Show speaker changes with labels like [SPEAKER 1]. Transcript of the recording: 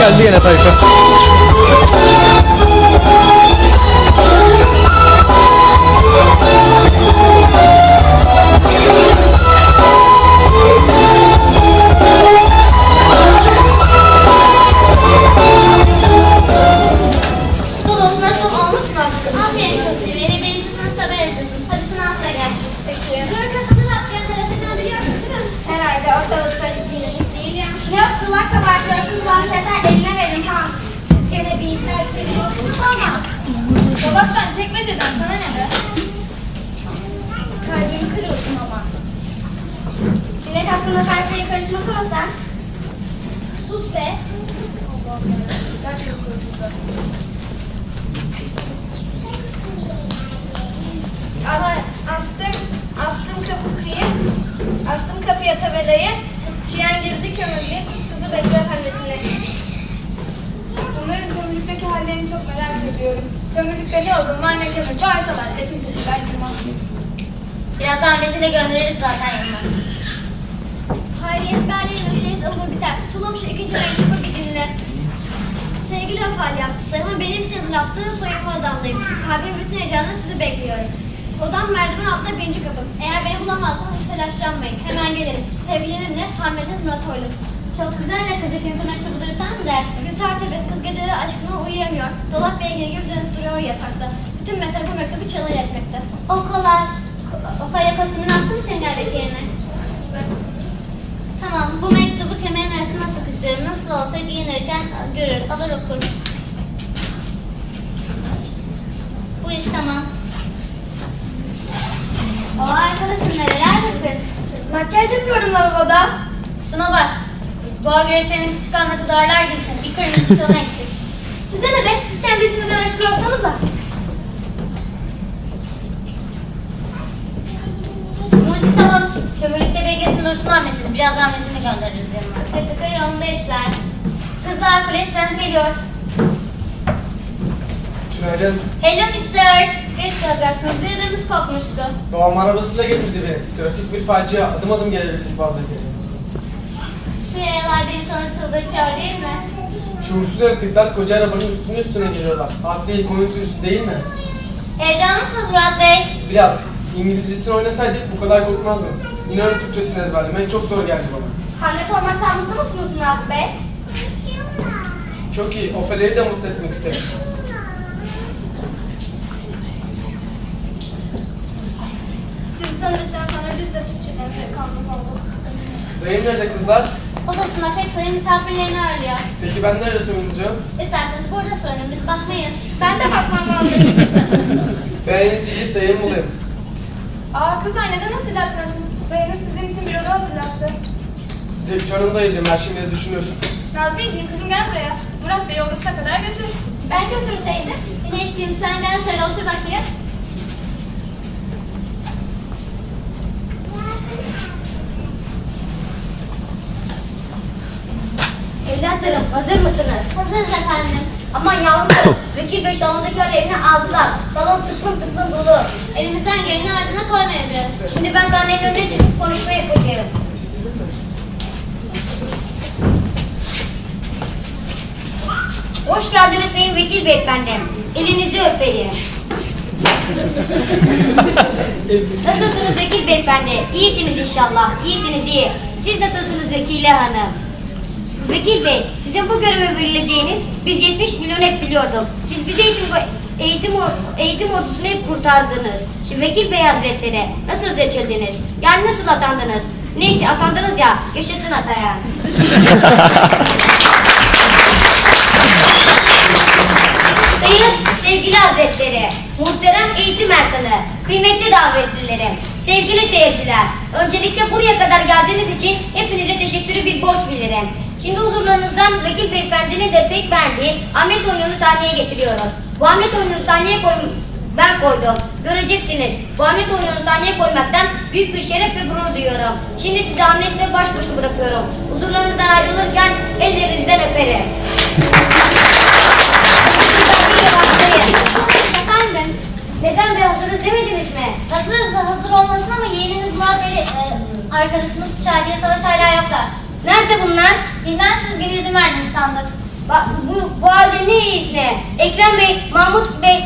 [SPEAKER 1] Geldi yine tayfa.
[SPEAKER 2] Nasıl olmuş mu? Aferin çok iyi. Eli birinci sınıfta. Hadi şunu asla gel. Peki. Dur kasını yapacağım. Televizyonu biliyorsun değil mi? Herhalde ortalıkta bilindik değil ya. Yok kulak kabartıyorsun. Dolaptan çekmeceden sana ne be? Kalbimi kırıyorsun ama. Dilek hakkında her şeye karışmasana sen. Sus be. Ders çalışıyoruz burada. Ama
[SPEAKER 3] Kömürlükte ne odun var ne kömür varsa var. De kimse çıkar girmez.
[SPEAKER 2] Birazdan Ahmet'i de göndeririz zaten yanına. Hayır ezberleyin öfleyiz olur biter. Tulum şu ikinci mektubu bir dinle. Sevgili Opalya, dayımın benim için hazırlattığı soyunma odamdayım. Kalbim bütün heyecanla sizi bekliyorum. Odam merdiven altında birinci kapı. Eğer beni bulamazsanız hiç telaşlanmayın. Hemen gelirim. Sevgilerimle Hamlet Murat Oylu. Çok güzel de kız ikinci mektubu yutar mı dersin? Yutar tabii. Kız geceleri aşkına uyuyamıyor. Dolap beygiri gibi dönüp duruyor yatakta. Bütün mesele bu mektubu çalar etmekte. O kolay. O faya kostümünü astı mı çengeldeki yerine? Tamam, bu mektubu kemerin arasına sıkıştırırım. Nasıl olsa giyinirken görür, alır okur. Bu iş tamam. O arkadaşım nerelerdesin?
[SPEAKER 3] Makyaj yapıyorum lavaboda.
[SPEAKER 2] Şuna bak. Boğa göre senin çıkan metadarlar gitsin. Bir kırmızı şunu eksik.
[SPEAKER 3] Size ne be? Siz kendi işinizden meşgul olsanız da.
[SPEAKER 2] Mucize tamam. Kömürlükte belgesini dursun Ahmet'ini. Biraz Ahmet'ini göndeririz yanına. Petikör yolunda işler. Kızlar Flash Prens geliyor.
[SPEAKER 1] Günaydın.
[SPEAKER 2] Hello mister. Geç kalacaksınız. Ödümüz kopmuştu.
[SPEAKER 1] Babam arabasıyla getirdi beni. Trafik bir facia. Adım adım gelebildik bağdaki.
[SPEAKER 2] Şu yayalarda insanı çıldırtıyor değil mi?
[SPEAKER 1] Şuursuz yaratıklar koca arabanın üstüne üstüne geliyorlar. Değil, koyun sürüsü değil mi?
[SPEAKER 2] Heyecanlı mısınız Murat Bey?
[SPEAKER 1] Biraz. İngilizcesini oynasaydık bu kadar korkmazdım. İnanın Türkçesini ezberlemek çok zor geldi bana.
[SPEAKER 2] Hamlet olmaktan mutlu musunuz Murat Bey?
[SPEAKER 1] Çok iyi. Ofelia'yı de mutlu etmek isterim.
[SPEAKER 2] Sizi tanıdıktan sonra biz de Türkçe kalmak olduk.
[SPEAKER 1] Dayım nerede kızlar?
[SPEAKER 2] Odasında pek sayı misafirlerini ağırlıyor.
[SPEAKER 1] Peki ben nerede soyunacağım?
[SPEAKER 2] İsterseniz burada sorun, biz bakmayız.
[SPEAKER 3] Ben de bakmam lazım.
[SPEAKER 1] Ben en iyisi gidip dayımı bulayım.
[SPEAKER 3] Aa kızlar neden hatırlatmıyorsunuz? Dayınız sizin için bir oda hatırlattı.
[SPEAKER 1] Tek canım dayıcım her de düşünür.
[SPEAKER 3] Nazmi'ciğim kızım gel buraya. Murat Bey'i odasına kadar götür.
[SPEAKER 2] Ben götürseydim. İnekciğim sen gel şöyle otur bakayım.
[SPEAKER 4] Evlatlarım hazır mısınız?
[SPEAKER 2] Hazırız efendim.
[SPEAKER 4] Aman yavrum, Vekil Bey salondaki arayını aldılar. Salon tıklım tıklım dolu.
[SPEAKER 2] Elimizden geleni ardına koymayacağız.
[SPEAKER 4] Şimdi ben sahnenin önüne çıkıp konuşma yapacağım. Hoş geldiniz Sayın Vekil Beyefendi. Elinizi öpeyim. Nasılsınız Vekil Beyefendi? İyisiniz inşallah. İyisiniz iyi. Siz nasılsınız Vekile Hanım? Vekil Bey, sizin bu göreve verileceğiniz biz 70 milyon hep biliyorduk. Siz bize eğitim, eğitim, eğitim ordusunu hep kurtardınız. Şimdi Vekil Bey Hazretleri nasıl seçildiniz? Yani nasıl atandınız? Neyse atandınız ya, yaşasın ataya. Sayın sevgili hazretleri, muhterem eğitim erkanı, kıymetli davetlilerim, sevgili seyirciler, öncelikle buraya kadar geldiğiniz için hepinize teşekkürü bir borç bilirim. Şimdi huzurlarınızdan vekil beyefendinin de pek beğendiği Ahmet oyununu sahneye getiriyoruz. Bu Ahmet oyununu sahneye koy ben koydum. Göreceksiniz. Bu Ahmet oyununu sahneye koymaktan büyük bir şeref ve gurur duyuyorum. Şimdi sizi Ahmet'le baş başa bırakıyorum. Huzurlarınızdan ayrılırken ellerinizden öperim.
[SPEAKER 2] Efendim,
[SPEAKER 4] Neden be hazırız demediniz mi?
[SPEAKER 2] hazırız hazır olmasın ama yeğeniniz Murat Bey, e, arkadaşımız Şadiye Savaş hala yoksa.
[SPEAKER 4] Nerede bunlar?
[SPEAKER 2] Bilmem sizgin izin verdim sandık.
[SPEAKER 4] Bak, bu, bu halde ne izne? Ekrem Bey, Mahmut Bey,